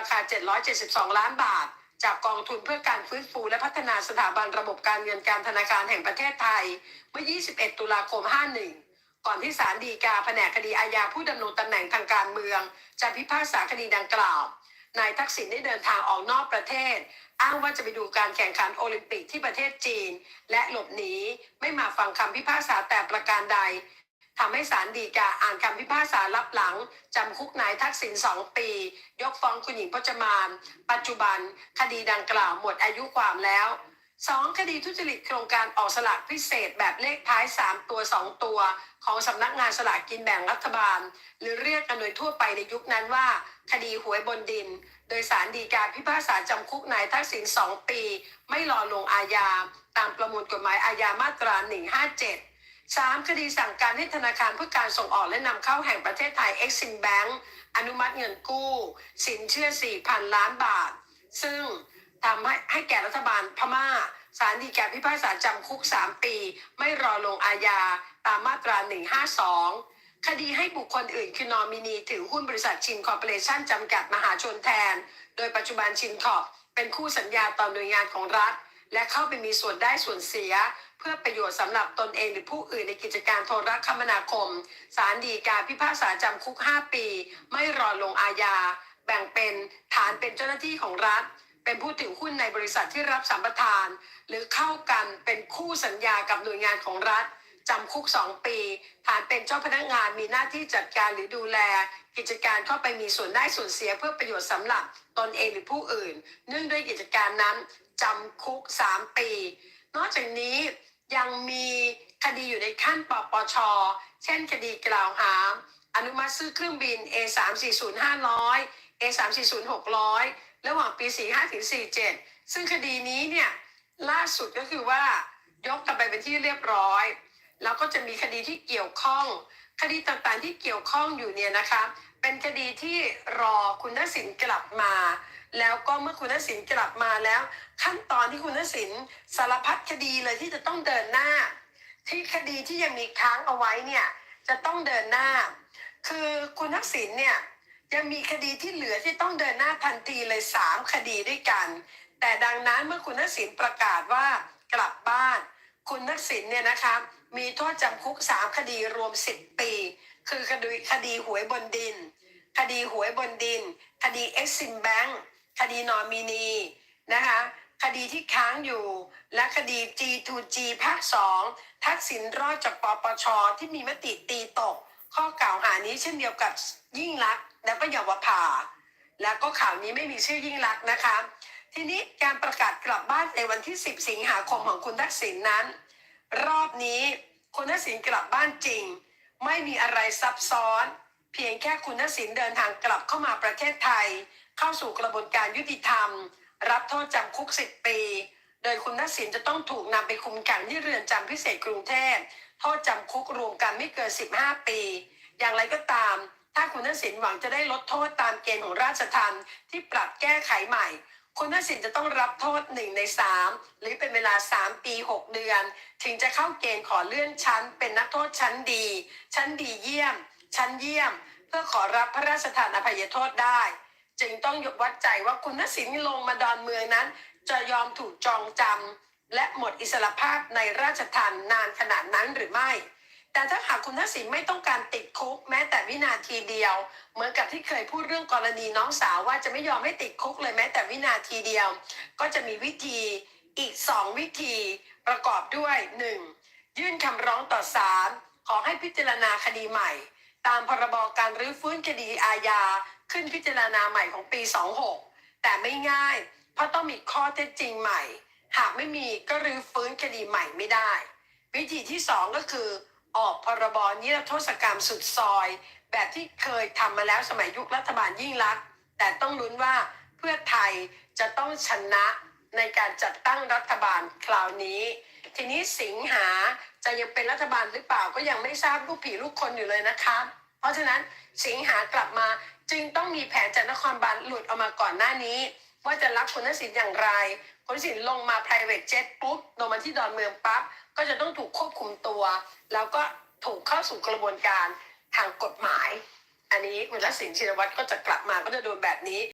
ราคา 772 ล้านบาท จากกองทุนเพื่อการฟื้นฟูและพัฒนาสถาบันระบบการเงินการธนาคารแห่งประเทศไทย เมื่อ 21 ตุลาคม 51 ก่อนที่ศาลฎีกาแผนกคดีอาญาผู้ดำรงตำแหน่งทางการเมือง จะพิพากษาคดีดังกล่าวนายทักษิณได้เดินทางออกนอกประเทศ อ้างว่าจะไปดูการแข่งขันโอลิมปิกที่ประเทศจีน และหลบหนีไม่มาฟังคำพิพากษาแต่ประการใด ทำให้ศาลฎีกาอ่านคำพิพากษารับหลังจำคุกนายทักษิณสองปี ยกฟ้องคุณหญิงพจมาน ปัจจุบัน คดีดังกล่าวหมดอายุความแล้วสองคดีทุจริตโครงการออกสลากพิเศษแบบเลขท้าย 3 ตัว 2 ตัว ของสำนักงานสลากกินแบ่งรัฐบาล หรือเรียกกันโดยทั่วไปในยุคนั้นว่า คดีหวยบนดิน โดยสารดีกาพิพากษาจำคุกนายทักษิณ2ปี ไม่รอลงอาญา ตามประมวลกฎหมายอาญามาตรา 157 3คดีสั่งการให้ธนาคารเพื่อการส่งออกและนำเข้าแห่งประเทศไทย Exim Bank อนุมัติเงินกู้ สินเชื่อ 4,000 ล้านบาท ซึ่งทำให้ให้แก่รัฐบาลพม่าศาลฎีกาพิพากษาจำคุก 3 ปี ไม่รอลงอาญาตามมาตรา 152 คดีให้บุคคลอื่นคือนอมินีถือหุ้นบริษัทชินคอร์ปอเรชั่นจำกัดมหาชนแทน โดยปัจจุบันชินคอร์ปเป็นคู่สัญญาต่อหน่วยงานของรัฐ และเข้าไปมีส่วนได้ส่วนเสีย เพื่อประโยชน์สำหรับตนเองหรือผู้อื่นในกิจการโทรคมนาคมศาลฎีกาพิพากษาจำคุก 5 ปี ไม่รอลงอาญา แบ่งเป็นฐานเป็นเจ้าหน้าที่ของรัฐ เป็นผู้ถือหุ้นในบริษัทที่รับสัมปทาน หรือเข้ากันเป็นคู่สัญญากับหน่วยงานของรัฐจำคุก 2 ปี ฐานเป็นเจ้าพนักงานมีหน้าที่จัดการหรือดูแล กิจการเข้าไปมีส่วนได้ส่วนเสียเพื่อประโยชน์สำหรับตนเองหรือผู้อื่น เนื่องด้วยกิจการนั้นจำคุก 3 ปี นอกจากนี้ ยังมีคดีอยู่ในขั้นปปช เช่นคดีกล่าวหา อนุมัติซื้อเครื่องบิน A 3 4 0 500 A 3 4 0 600 ระหว่างปี 45ถึง47 ซึ่งคดีนี้เนี่ยล่าสุดก็คือว่ายกกันไปเป็นที่เรียบร้อย แล้วก็จะมีคดีที่เกี่ยวข้อง คดีต่างๆที่เกี่ยวข้องอยู่เนี่ยนะคะ เป็นคดีที่รอคุณทักษิณกลับมา แล้วก็เมื่อคุณทักษิณกลับมาแล้ว ขั้นตอนที่คุณทักษิณสารพัดคดีเลยที่จะต้องเดินหน้า ที่คดีที่ยังมีค้างเอาไว้เนี่ยจะต้องเดินหน้า คือคุณทักษิณเนี่ยยังมีคดีที่เหลือที่ต้องเดินหน้าทันทีเลยสามคดีด้วยกัน แต่ดังนั้นเมื่อคุณทักษิณประกาศว่ากลับบ้าน คุณทักษิณเนี่ยนะคะ มีโทษจำคุก3คดีรวม10ปี คือคดีคดีหวยบนดิน คดีหวยบนดิน คดีเอ็กซิมแบงคดีนอมินีนะคะคดีที่ค้างอยู่ และคดี G2G ภาค2ทักษิณรอดจากปปช ที่มีมติตีตก ข้อกล่าวหานี้เช่นเดียวกับยิ่งลักและก็เยาวภาแล้วก็ข่าวนี้ไม่มีชื่อยิ่งลักนะคะ ทีนี้การประกาศกลับบ้านในวันที่ 10 สิงหาคมของคุณทักษิณนั้น รอบนี้คุณทักษิณกลับบ้านจริง ไม่มีอะไรซับซ้อน เพียงแค่คุณทักษิณเดินทางกลับเข้ามาประเทศไทย เข้าสู่กระบวนการยุติธรรม รับโทษจำคุก10ปี โดยคุณทักษิณจะต้องถูกนำไปคุมขังที่เรือนจำพิเศษกรุงเทพโทษจำคุกรวมกันไม่เกิน 15 ปี อย่างไรก็ตาม ถ้าคุณทักษิณหวังจะได้ลดโทษตามเกณฑ์ของราชทัณฑ์ที่ปรับแก้ไขใหม่ คุณทักษิณจะต้องรับโทษหนึ่งในสามหรือเป็นเวลา3ปี6เดือน ถึงจะเข้าเกณฑ์ขอเลื่อนชั้น เป็นนักโทษชั้นดี ชั้นดีเยี่ยม ชั้นเยี่ยม เพื่อขอรับพระราชทานอภัยโทษได้ จึงต้องยกวัดใจว่าคุณทักษิณลงมาดอนเมืองนั้น จะยอมถูกจองจำและหมดอิสรภาพในราชทันนานขนาดนั้นหรือไม่ แต่ถ้าหากคุณทักษิณไม่ต้องการติดคุกแม้แต่วินาทีเดียว เหมือนกับที่เคยพูดเรื่องกรณีน้องสาวว่าจะไม่ยอมให้ติดคุกเลยแม้แต่วินาทีเดียว ก็จะมีวิธีอีกสองวิธีประกอบด้วย 1. ยื่นคำร้องต่อศาลขอให้พิจารณาคดีใหม่ ตามพรบการรื้อฟื้นคดีอาญาขึ้นพิจารณาใหม่ของปี 26 แต่ไม่ง่าย เพราะต้องมีข้อเท็จจริงใหม่ หากไม่มีก็รื้อฟื้นคดีใหม่ไม่ได้ วิธีที่สองก็คือ ออกพรบนิรโทษกรรมสุดซอย แบบที่เคยทำมาแล้วสมัยยุครัฐบาลยิ่งลักษณ์แต่ต้องลุ้นว่าเพื่อไทยจะต้องชนะในการจัดตั้งรัฐบาลคราวนี้ ทีนี้สิงหาจะยังเป็นรัฐบาลหรือเปล่าก็ยังไม่ทราบลูกผีลูกคนอยู่เลยนะคะ เพราะฉะนั้นสิงหากลับมาจึงต้องมีแผนจากนครบาลหลุดออกมาก่อนหน้านี้ ว่าจะรับคุณทักษิณอย่างไร คุณทักษิณลงมา private jet ปุ๊บลงมาที่ดอนเมืองปั๊บ ก็จะต้องถูกควบคุมตัว แล้วก็ถูกเข้าสู่กระบวนการทางกฎหมาย อันนี้คุณทักษิณชินวัตรก็จะกลับมาก็จะโดนแบบนี้